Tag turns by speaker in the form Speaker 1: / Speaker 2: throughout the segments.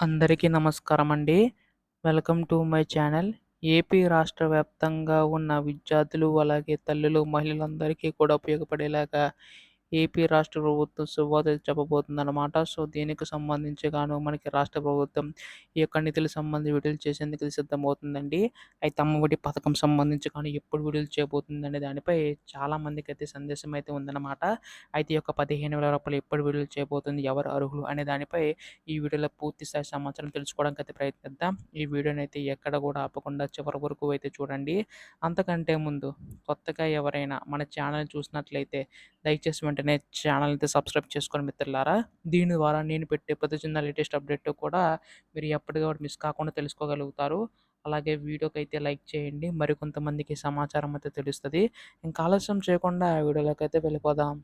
Speaker 1: అందరికీ నమస్కారం అండి welcome to my channel. AP రాష్ట్ర వ్యాప్తంగా ఉన్న విద్యార్థులు అలాగే తల్లులు మహిళలందరికీ కూడా ఉపయోగపడేలాగా ఏపీ రాష్ట్ర ప్రభుత్వం శుభవార్త చెప్పబోతుందన్నమాట. సో దీనికి సంబంధించి గాను మనకి రాష్ట్ర ప్రభుత్వం ఈ యొక్క నిధులకు సంబంధించి విడుదల చేసేందుకు సిద్ధమవుతుందండి. అయితే అమ్మఒడి పథకం సంబంధించి కానీ ఎప్పుడు విడుదల చేయబోతుందనే దానిపై చాలా మందికి అయితే సందేశం అయితే ఉందన్నమాట. అయితే ఈ యొక్క పదిహేను వేల రూపాయలు ఎప్పుడు విడుదల చేయబోతుంది ఎవరు అర్హులు అనే దానిపై ఈ వీడియోలో పూర్తి స్థాయి సమాచారం తెలుసుకోవడానికి అయితే ప్రయత్నిద్దాం. ఈ వీడియోని అయితే ఎక్కడ కూడా ఆపకుండా చివరి వరకు అయితే చూడండి. అంతకంటే ముందు కొత్తగా ఎవరైనా మన ఛానల్ చూసినట్లయితే దయచేసి వెంటనే ఛానల్ అయితే సబ్స్క్రైబ్ చేసుకొని మిత్రులారా దీని ద్వారా నేను పెట్టే ప్రతి చిన్న లేటెస్ట్ అప్డేట్ కూడా మీరు ఎప్పటికప్పుడు మిస్ కాకుండా తెలుసుకోగలుగుతారు. అలాగే వీడియోకి అయితే లైక్ చేయండి మరికొంతమందికి సమాచారం అయితే తెలుస్తుంది. ఇంకా ఆలస్యం చేయకుండా వీడియోలోకి అయితే వెళ్ళిపోదాం.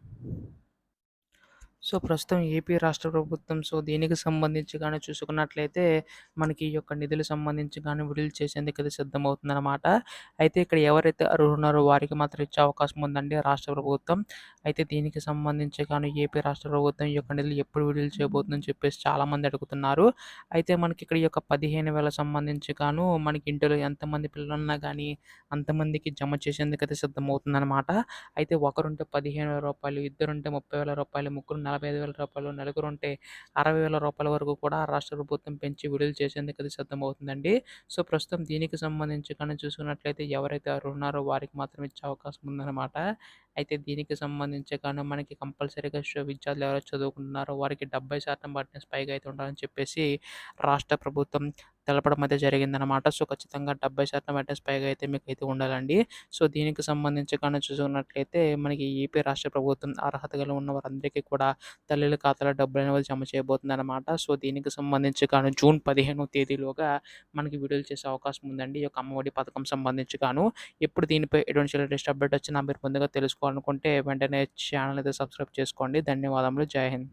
Speaker 1: సో ప్రస్తుతం ఏపీ రాష్ట్ర ప్రభుత్వం సో దీనికి సంబంధించి కానీ చూసుకున్నట్లయితే మనకి ఈ యొక్క నిధులు సంబంధించి కానీ విడుదల చేసేందుకు అది సిద్ధమవుతుందన్నమాట. అయితే ఇక్కడ ఎవరైతే అర్హున్నారో వారికి మాత్రం ఇచ్చే అవకాశం ఉందండి రాష్ట్ర ప్రభుత్వం. అయితే దీనికి సంబంధించి కానీ ఏపీ రాష్ట్ర ప్రభుత్వం ఈ యొక్క నిధులు ఎప్పుడు విడుదల చేయబోతుందని చెప్పేసి చాలామంది అడుగుతున్నారు. అయితే మనకి ఇక్కడ ఈ యొక్క పదిహేను వేల సంబంధించి గాను మనకి ఇంటిలో ఎంతమంది పిల్లలున్నా కానీ అంతమందికి జమ చేసేందుకు అయితే సిద్ధమవుతుందన్నమాట. అయితే ఒకరుంటే పదిహేను వేల రూపాయలు ఇద్దరుంటే ముప్పై వేల రూపాయలు ముగ్గురు నలభై ఐదు వేల రూపాయలు నలుగురు ఉంటే అరవై వేల రూపాయల వరకు కూడా రాష్ట్ర ప్రభుత్వం పెంచి విడుదల చేసేందుకు అది సిద్ధమవుతుందండి. సో ప్రస్తుతం దీనికి సంబంధించి కానీ చూసుకున్నట్లయితే ఎవరైతే ఉన్నారో వారికి మాత్రం ఇచ్చే అవకాశం ఉందన్నమాట. అయితే దీనికి సంబంధించి కానీ మనకి కంపల్సరీగా విద్యార్థులు ఎవరైతే చదువుకుంటున్నారో వారికి డెబ్బై శాతం అటెండెన్స్ పైగా అయితే ఉండాలని చెప్పేసి రాష్ట్ర ప్రభుత్వం తెలపడం అయితే జరిగిందనమాట సో ఖచ్చితంగా డెబ్బై శాతం అటెన్స్ పైగా అయితే మీకు అయితే ఉండాలండి. సో దీనికి సంబంధించి కానీ చూసుకున్నట్లయితే మనకి ఏపీ రాష్ట్ర ప్రభుత్వం అర్హత కలిగి ఉన్న వారందరికీ కూడా తల్లుల ఖాతాలో డబ్బులు అనేవి జమ చేయబోతుంది అనమాట సో దీనికి సంబంధించి కానీ జూన్ పదిహేనో తేదీలోగా మనకి విడుదల చేసే అవకాశం ఉందండి. ఈ యొక్క అమ్మఒడి పథకం సంబంధించి గాను ఎప్పుడు దీనిపై ఎటువంటి లేటెస్ట్ అప్డేట్ వచ్చినా మీరు ముందుగా తెలుసుకోవాలనుకుంటే వెంటనే ఛానల్ అయితే సబ్స్క్రైబ్ చేసుకోండి. ధన్యవాదములు. జై హింద్.